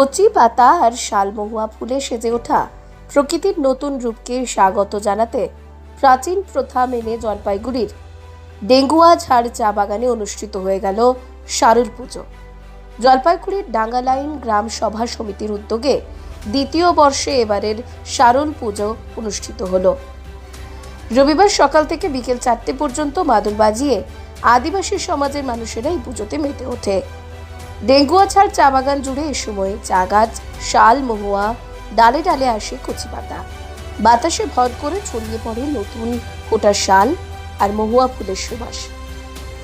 কচি পাতা আর শালমহুয়া ফুলে সেজে ওঠা প্রকৃতির নতুন রূপকে স্বাগত জানাতে প্রাচীন প্রথা মেনে জলপাইগুড়ির ডেঙ্গুয়া ঝাড় চা বাগানে অনুষ্ঠিত হয়ে গেল শারুল পুজো। জলপাইগুড়ির ডাঙ্গালাইন গ্রাম সভা সমিতির উদ্যোগে দ্বিতীয় বর্ষে এবারের শারুল পুজো অনুষ্ঠিত হলো। রবিবার সকাল থেকে বিকেল চারটে পর্যন্ত মাদুর বাজিয়ে আদিবাসী সমাজের মানুষেরা এই পুজোতে মেতে ওঠে। ডেঙ্গুয়া ছাড় চা বাগান জুড়ে এ সময় চা গাছ, শাল, মহুয়া, ডালে ডালে আসে কচি পাতা। বাতাসে ভর করে ছড়িয়ে পড়ে নতুন ফোটা শাল আর মহুয়া ফুলের সুবাস।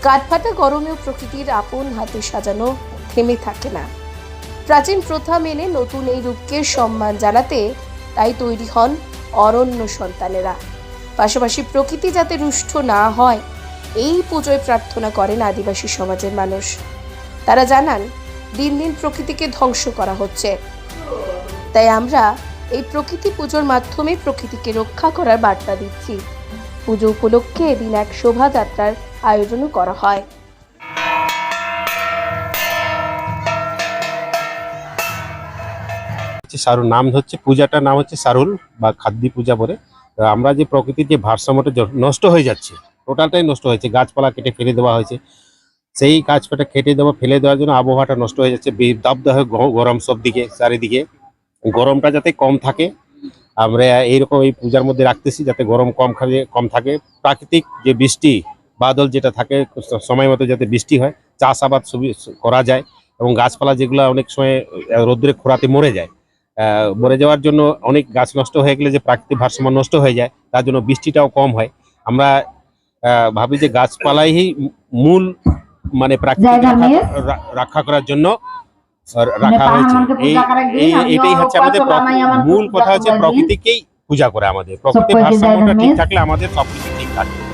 কাঠফাটা গরমেও প্রকৃতির আপন হাতে সাজানো থেমে থাকে না। প্রাচীন প্রথা মেনে নতুন এই রূপকে সম্মান জানাতে তাই তৈরি হন অরণ্য সন্তানেরা। পাশাপাশি প্রকৃতি যাতে রুষ্ট না হয়, এই পুজোয় প্রার্থনা করেন আদিবাসী সমাজের মানুষ। তারা জানান, দিন দিন প্রকৃতিকে ধ্বংস করা হচ্ছে। তাই আমরা এই প্রকৃতি পুজোর মাধ্যমে প্রকৃতিকে রক্ষা করার বার্তা দিচ্ছি। পুজো উপলক্ষে এদিন এক শোভাযাত্রার আয়োজনও করা হয়। সারুল নাম হচ্ছে, পূজাটার নাম হচ্ছে সারুল বা খাদ্যি পূজা বলে। আমরা যে প্রকৃতির যে ভারসাম্যটা নষ্ট হয়ে যাচ্ছে, টোটালটাই নষ্ট হয়েছে, গাছপালা কেটে ফেলে দেওয়া হয়েছে। সেই গাছপালা কেটে দেওয়া ফেলে দেওয়ার জন্য আবহাওয়াটা নষ্ট হয়ে যাচ্ছে দাবদাহ গরম সব দিকে, চারিদিকে। গরমটা যাতে কম থাকে, আমরা এইরকম এই পূজার মধ্যে রাখতেছি যাতে গরম কম কম থাকে। প্রাকৃতিক যে বৃষ্টি, বাদল যেটা থাকে, সময় মতো যাতে বৃষ্টি হয়, চাষাবাদ করা যায় এবং গাছপালা যেগুলো অনেক সময় রোদ্রে খোরাতে মরে যায়। মরে যাওয়ার জন্য অনেক গাছ নষ্ট হয়ে গেলে যে প্রাকৃতিক ভারসাম্য নষ্ট হয়ে যায়, তার জন্য বৃষ্টিটাও কম হয়। আমরা ভাবি যে গাছপালাই মূল মানে প্রাকৃতিক রক্ষা- করার জন্য রাখা হয়েছে। এই এটাই হচ্ছে আমাদের মূল কথা হচ্ছে প্রকৃতিকেই পূজা করে আমাদের। প্রকৃতির ভারসাম্যটা ঠিক থাকলে আমাদের সবকিছু ঠিক থাকবে।